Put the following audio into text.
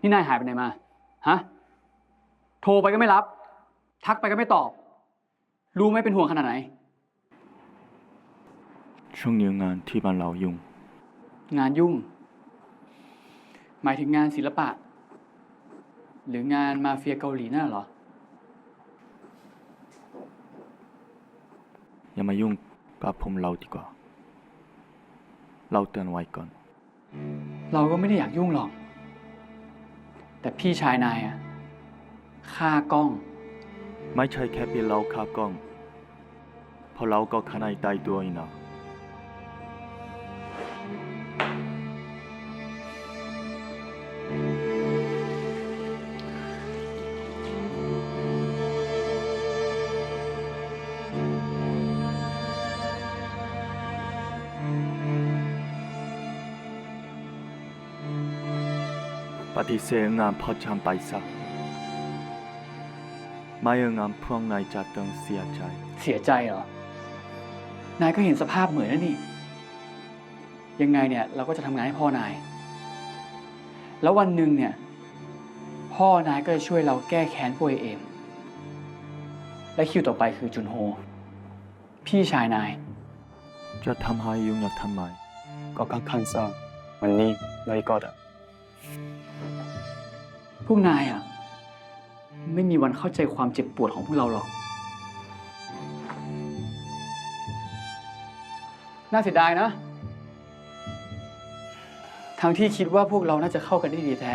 นี่นายหายไปไหนมา ฮะ โทรไปก็ไม่รับ ทักไปก็ไม่ตอบ รู้ไหมเป็นห่วงขนาดไหน ช่วงนี้งานที่บ้านเรายุ่ง งานยุ่ง หมายถึงงานศิลปะ หรืองานมาเฟียเกาหลีนั่นเหรอ อย่ามายุ่งกับผมเราดีกว่า เราเตือนไว้ก่อน เราก็ไม่ได้อยากยุ่งหรอก แต่พี่ชายนายอะฆ่ากล้อง ไม่ใช่แค่เป็นเราคากล้องเพราะเราก็ขนางในตายด้วยนะ ปฏิเสธงานพอจำไปซะไม่เอางานพวกนายจะต้องเสียใจ เสียใจเหรอ นายก็เห็นสภาพเหมือนนั่นนี่ ยังไงเนี่ยเราก็จะทำงานให้พ่อนาย แล้ววันหนึ่งเนี่ย พ่อนายก็จะช่วยเราแก้แค้นพวกไอ้เอม และคิวต่อไปคือจุนโฮ พี่ชายนาย จะทำให้ยุ่งยากทำไม ก็ค่อนข้างซ่าวันนี้เลยก็ได้พ วกนายอะ ไม่มีวันเข้าใจความเจ็บปวดของพวกเราหรอก น่าเสียดายนะทั้งที่คิดว่าพวกเราน่าจะเข้ากันได้ดีแท้